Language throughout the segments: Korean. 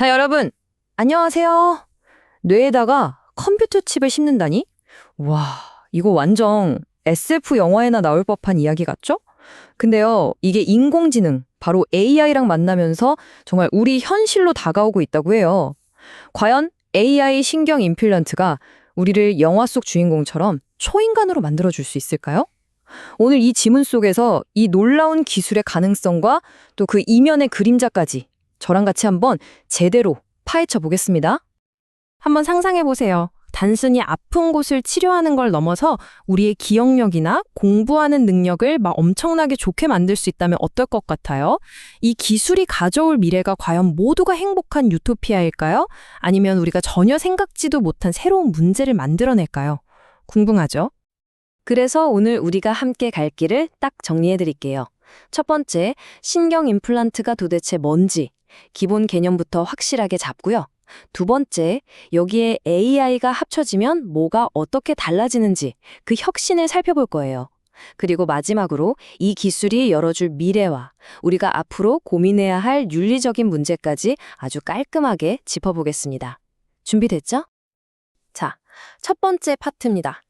자, 여러분, 안녕하세요. 뇌에다가 컴퓨터 칩을 심는다니? 와, 이거 완전 SF 영화에나 나올 법한 이야기 같죠? 근데요, 이게 인공지능, 바로 AI랑 만나면서 정말 우리 현실로 다가오고 있다고 해요. 과연 AI 신경 임플란트가 우리를 영화 속 주인공처럼 초인간으로 만들어줄 수 있을까요? 오늘 이 지문 속에서 이 놀라운 기술의 가능성과 또 그 이면의 그림자까지 저랑 같이 한번 제대로 파헤쳐 보겠습니다. 한번 상상해 보세요. 단순히 아픈 곳을 치료하는 걸 넘어서 우리의 기억력이나 공부하는 능력을 막 엄청나게 좋게 만들 수 있다면 어떨 것 같아요? 이 기술이 가져올 미래가 과연 모두가 행복한 유토피아일까요? 아니면 우리가 전혀 생각지도 못한 새로운 문제를 만들어낼까요? 궁금하죠? 그래서 오늘 우리가 함께 갈 길을 딱 정리해 드릴게요. 첫 번째, 신경 임플란트가 도대체 뭔지 기본 개념부터 확실하게 잡고요. 두 번째, 여기에 AI가 합쳐지면 뭐가 어떻게 달라지는지 그 혁신을 살펴볼 거예요. 그리고 마지막으로 이 기술이 열어줄 미래와 우리가 앞으로 고민해야 할 윤리적인 문제까지 아주 깔끔하게 짚어보겠습니다. 준비됐죠? 자, 첫 번째 파트입니다.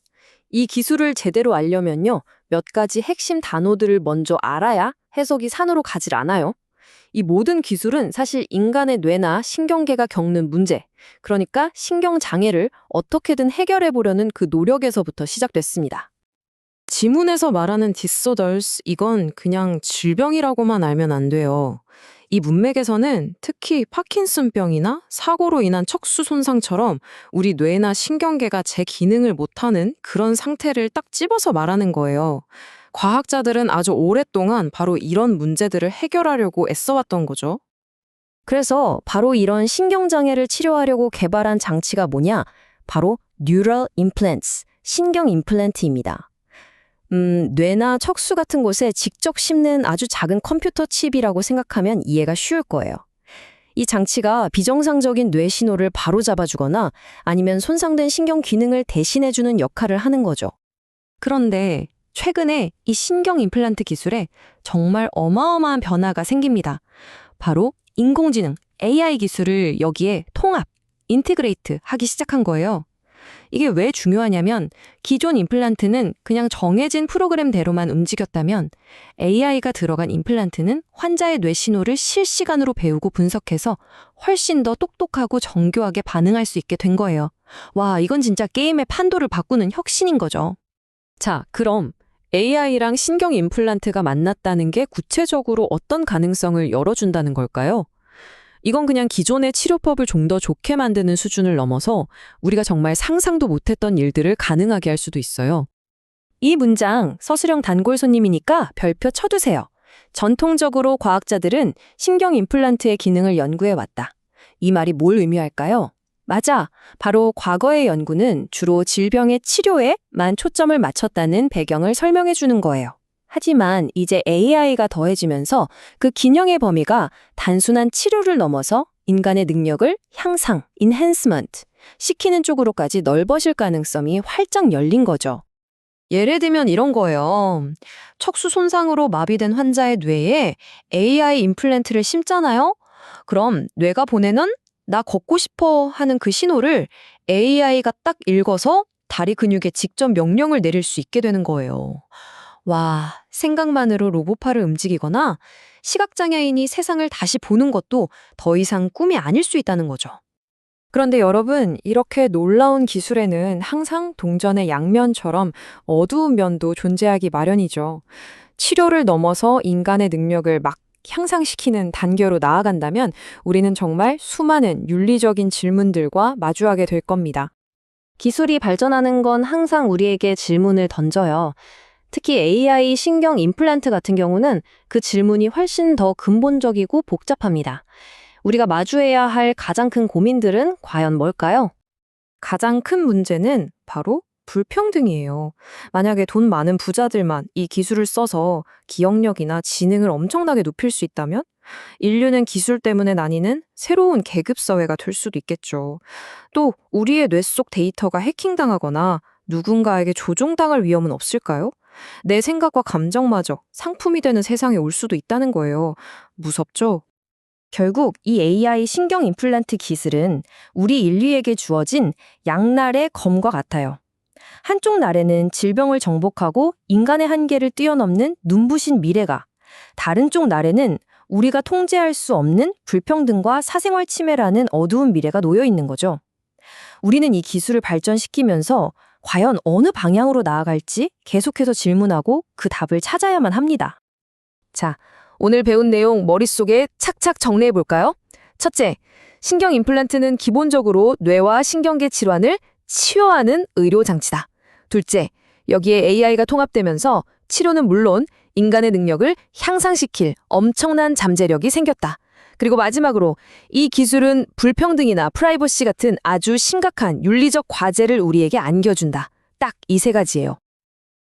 이 기술을 제대로 알려면요, 몇 가지 핵심 단어들을 먼저 알아야 해석이 산으로 가질 않아요. 이 모든 기술은 사실 인간의 뇌나 신경계가 겪는 문제, 그러니까 신경장애를 어떻게든 해결해 보려는 그 노력에서부터 시작됐습니다. 지문에서 말하는 disorders, 이건 그냥 질병이라고만 알면 안 돼요. 이 문맥에서는 특히 파킨슨병이나 사고로 인한 척수 손상처럼 우리 뇌나 신경계가 제 기능을 못하는 그런 상태를 딱 집어서 말하는 거예요. 과학자들은 아주 오랫동안 바로 이런 문제들을 해결하려고 애써왔던 거죠. 그래서 바로 이런 신경장애를 치료하려고 개발한 장치가 뭐냐? 바로 Neural Implants, 신경 임플란트입니다. 음, 뇌나 척수 같은 곳에 직접 심는 아주 작은 컴퓨터 칩이라고 생각하면 이해가 쉬울 거예요. 이 장치가 비정상적인 뇌 신호를 바로 잡아주거나 아니면 손상된 신경 기능을 대신해주는 역할을 하는 거죠. 그런데 최근에 이 신경 임플란트 기술에 정말 어마어마한 변화가 생깁니다. 바로 인공지능, AI 기술을 여기에 통합, 인티그레이트 하기 시작한 거예요. 이게 왜 중요하냐면 기존 임플란트는 그냥 정해진 프로그램대로만 움직였다면 AI가 들어간 임플란트는 환자의 뇌 신호를 실시간으로 배우고 분석해서 훨씬 더 똑똑하고 정교하게 반응할 수 있게 된 거예요. 와, 이건 진짜 게임의 판도를 바꾸는 혁신인 거죠. 자, 그럼 AI랑 신경 임플란트가 만났다는 게 구체적으로 어떤 가능성을 열어준다는 걸까요? 이건 그냥 기존의 치료법을 좀 더 좋게 만드는 수준을 넘어서 우리가 정말 상상도 못했던 일들을 가능하게 할 수도 있어요. 이 문장 서술형 단골 손님이니까 별표 쳐두세요. 전통적으로 과학자들은 신경 임플란트의 기능을 연구해 왔다. 이 말이 뭘 의미할까요? 맞아. 바로 과거의 연구는 주로 질병의 치료에만 초점을 맞췄다는 배경을 설명해 주는 거예요. 하지만 이제 AI가 더해지면서 그 기능의 범위가 단순한 치료를 넘어서 인간의 능력을 향상, enhancement 시키는 쪽으로까지 넓어질 가능성이 활짝 열린 거죠. 예를 들면 이런 거예요. 척수 손상으로 마비된 환자의 뇌에 AI 임플란트를 심잖아요? 그럼 뇌가 보내는 나 걷고 싶어 하는 그 신호를 AI가 딱 읽어서 다리 근육에 직접 명령을 내릴 수 있게 되는 거예요. 와, 생각만으로 로봇팔을 움직이거나 시각장애인이 세상을 다시 보는 것도 더 이상 꿈이 아닐 수 있다는 거죠. 그런데 여러분, 이렇게 놀라운 기술에는 항상 동전의 양면처럼 어두운 면도 존재하기 마련이죠. 치료를 넘어서 인간의 능력을 막 향상시키는 단계로 나아간다면 우리는 정말 수많은 윤리적인 질문들과 마주하게 될 겁니다. 기술이 발전하는 건 항상 우리에게 질문을 던져요. 특히 AI 신경 임플란트 같은 경우는 그 질문이 훨씬 더 근본적이고 복잡합니다. 우리가 마주해야 할 가장 큰 고민들은 과연 뭘까요? 가장 큰 문제는 바로 불평등이에요. 만약에 돈 많은 부자들만 이 기술을 써서 기억력이나 지능을 엄청나게 높일 수 있다면 인류는 기술 때문에 나뉘는 새로운 계급 사회가 될 수도 있겠죠. 또 우리의 뇌 속 데이터가 해킹당하거나 누군가에게 조종당할 위험은 없을까요? 내 생각과 감정마저 상품이 되는 세상에 올 수도 있다는 거예요. 무섭죠? 결국 이 AI 신경 임플란트 기술은 우리 인류에게 주어진 양날의 검과 같아요. 한쪽 날에는 질병을 정복하고 인간의 한계를 뛰어넘는 눈부신 미래가, 다른 쪽 날에는 우리가 통제할 수 없는 불평등과 사생활 침해라는 어두운 미래가 놓여 있는 거죠. 우리는 이 기술을 발전시키면서 과연 어느 방향으로 나아갈지 계속해서 질문하고 그 답을 찾아야만 합니다. 자, 오늘 배운 내용 머릿속에 착착 정리해 볼까요? 첫째, 신경 임플란트는 기본적으로 뇌와 신경계 질환을 치료하는 의료 장치다. 둘째, 여기에 AI가 통합되면서 치료는 물론 인간의 능력을 향상시킬 엄청난 잠재력이 생겼다. 그리고 마지막으로 이 기술은 불평등이나 프라이버시 같은 아주 심각한 윤리적 과제를 우리에게 안겨준다. 딱 이 세 가지예요.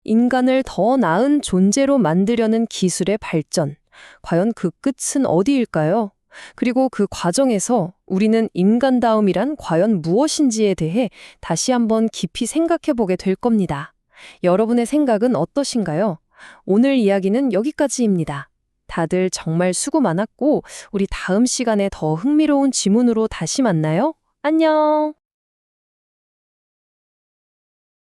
인간을 더 나은 존재로 만들려는 기술의 발전. 과연 그 끝은 어디일까요? 그리고 그 과정에서 우리는 인간다움이란 과연 무엇인지에 대해 다시 한번 깊이 생각해 보게 될 겁니다. 여러분의 생각은 어떠신가요? 오늘 이야기는 여기까지입니다. 다들 정말 수고 많았고, 우리 다음 시간에 더 흥미로운 지문으로 다시 만나요. 안녕!